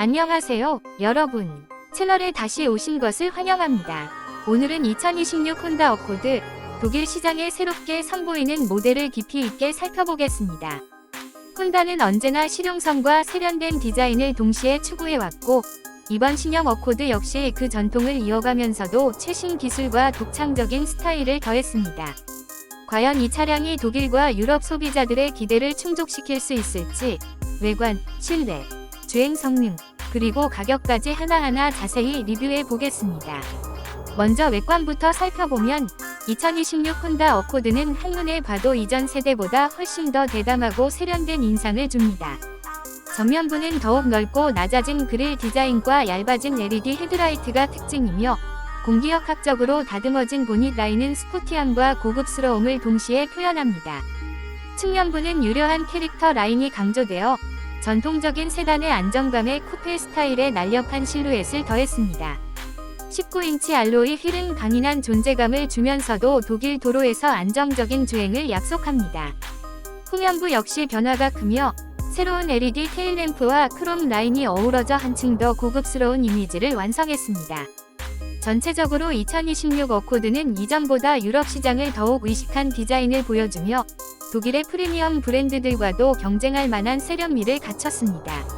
안녕하세요, 여러분. 채널에 다시 오신 것을 환영합니다. 오늘은 2026 혼다 어코드 독일 시장에 새롭게 선보이는 모델을 깊이 있게 살펴보겠습니다. 혼다는 언제나 실용성과 세련된 디자인을 동시에 추구해왔고, 이번 신형 어코드 역시 그 전통을 이어가면서도 최신 기술과 독창적인 스타일을 더했습니다. 과연 이 차량이 독일과 유럽 소비자들의 기대를 충족시킬 수 있을지, 외관, 실내, 주행 성능, 그리고 가격까지 하나하나 자세히 리뷰해 보겠습니다. 먼저 외관부터 살펴보면 2026 혼다 어코드는 한눈에 봐도 이전 세대보다 훨씬 더 대담하고 세련된 인상을 줍니다. 전면부는 더욱 넓고 낮아진 그릴 디자인과 얇아진 LED 헤드라이트가 특징이며 공기역학적으로 다듬어진 보닛 라인은 스포티함과 고급스러움을 동시에 표현합니다. 측면부는 유려한 캐릭터 라인이 강조되어 전통적인 세단의 안정감에 쿠페 스타일의 날렵한 실루엣을 더했습니다. 19인치 알로이 휠은 강인한 존재감을 주면서도 독일 도로에서 안정적인 주행을 약속합니다. 후면부 역시 변화가 크며 새로운 LED 테일램프와 크롬 라인이 어우러져 한층 더 고급스러운 이미지를 완성했습니다. 전체적으로 2026 어코드는 이전보다 유럽 시장을 더욱 의식한 디자인을 보여주며 독일의 프리미엄 브랜드들과도 경쟁할 만한 세련미를 갖췄습니다.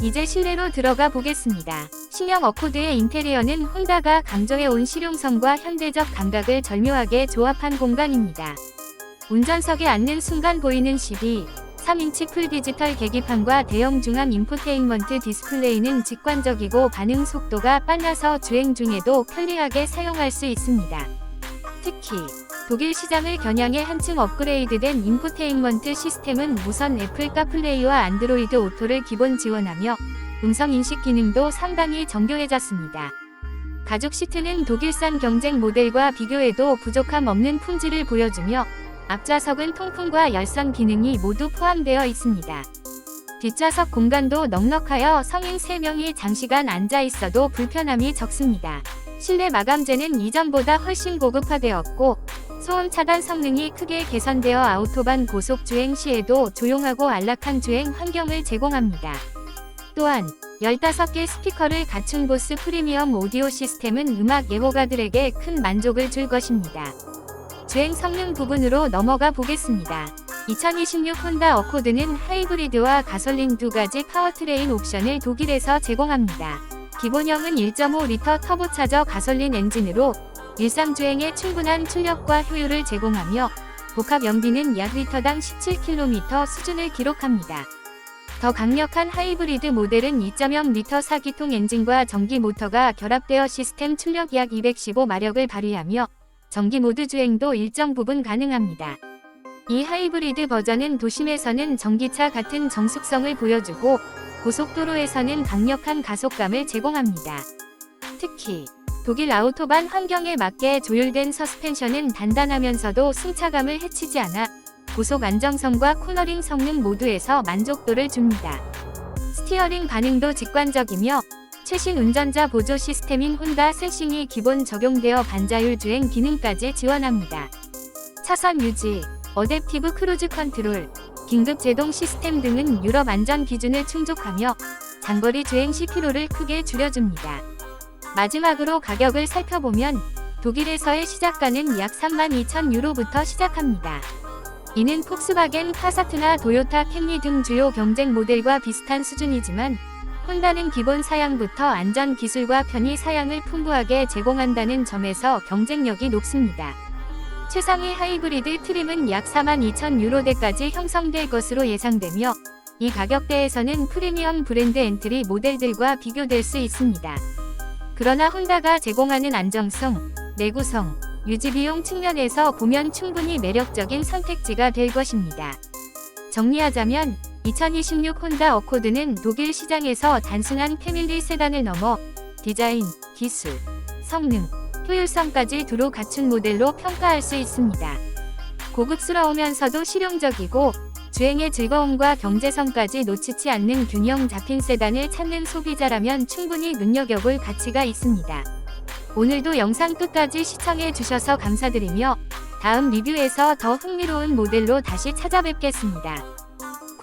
이제 실내로 들어가 보겠습니다. 신형 어코드의 인테리어는 혼다가 강조해온 실용성과 현대적 감각을 절묘하게 조합한 공간입니다. 운전석에 앉는 순간 보이는 12, 3인치 풀 디지털 계기판과 대형 중앙 인포테인먼트 디스플레이는 직관적이고 반응 속도가 빨라서 주행 중에도 편리하게 사용할 수 있습니다. 특히 독일 시장을 겨냥해 한층 업그레이드된 인포테인먼트 시스템은 무선 애플 카플레이와 안드로이드 오토를 기본 지원하며 음성 인식 기능도 상당히 정교해졌습니다. 가죽 시트는 독일산 경쟁 모델과 비교해도 부족함 없는 품질을 보여주며 앞좌석은 통풍과 열선 기능이 모두 포함되어 있습니다. 뒷좌석 공간도 넉넉하여 성인 3명이 장시간 앉아 있어도 불편함이 적습니다. 실내 마감재는 이전보다 훨씬 고급화되었고 소음 차단 성능이 크게 개선되어 아우토반 고속 주행 시에도 조용하고 안락한 주행 환경을 제공합니다. 또한 15개 스피커를 갖춘 보스 프리미엄 오디오 시스템은 음악 예호가들에게 큰 만족을 줄 것입니다. 주행 성능 부분으로 넘어가 보겠습니다. 2026 혼다 어코드는 하이브리드와 가솔린 두 가지 파워트레인 옵션을 독일에서 제공합니다. 기본형은 1.5리터 터보차저 가솔린 엔진으로 일상 주행에 충분한 출력과 효율을 제공하며 복합 연비는 약 리터당 17km 수준을 기록합니다. 더 강력한 하이브리드 모델은 2.0리터 4기통 엔진과 전기 모터가 결합되어 시스템 출력 약 215마력을 발휘하며 전기 모드 주행도 일정 부분 가능합니다. 이 하이브리드 버전은 도심에서는 전기차 같은 정숙성을 보여주고 고속도로에서는 강력한 가속감을 제공합니다. 특히 독일 아우토반 환경에 맞게 조율된 서스펜션은 단단하면서도 승차감을 해치지 않아 고속 안정성과 코너링 성능 모두에서 만족도를 줍니다. 스티어링 반응도 직관적이며 최신 운전자 보조 시스템인 혼다 센싱이 기본 적용되어 반자율 주행 기능까지 지원합니다. 차선 유지, 어댑티브 크루즈 컨트롤, 긴급 제동 시스템 등은 유럽 안전 기준을 충족하며 장거리 주행 시 피로를 크게 줄여줍니다. 마지막으로 가격을 살펴보면 독일에서의 시작가는 약 32,000유로부터 시작합니다. 이는 폭스바겐, 파사트나 도요타 캠리 등 주요 경쟁 모델과 비슷한 수준이지만 혼다는 기본 사양부터 안전 기술과 편의 사양을 풍부하게 제공한다는 점에서 경쟁력이 높습니다. 최상위 하이브리드 트림은 약 42,000 유로대까지 형성될 것으로 예상되며 이 가격대에서는 프리미엄 브랜드 엔트리 모델들과 비교될 수 있습니다. 그러나 혼다가 제공하는 안정성, 내구성, 유지비용 측면에서 보면 충분히 매력적인 선택지가 될 것입니다. 정리하자면 2026 혼다 어코드는 독일 시장에서 단순한 패밀리 세단을 넘어 디자인, 기술, 성능, 효율성까지 두루 갖춘 모델로 평가할 수 있습니다. 고급스러우면서도 실용적이고 주행의 즐거움과 경제성까지 놓치지 않는 균형 잡힌 세단을 찾는 소비자라면 충분히 눈여겨볼 가치가 있습니다. 오늘도 영상 끝까지 시청해 주셔서 감사드리며 다음 리뷰에서 더 흥미로운 모델로 다시 찾아뵙겠습니다.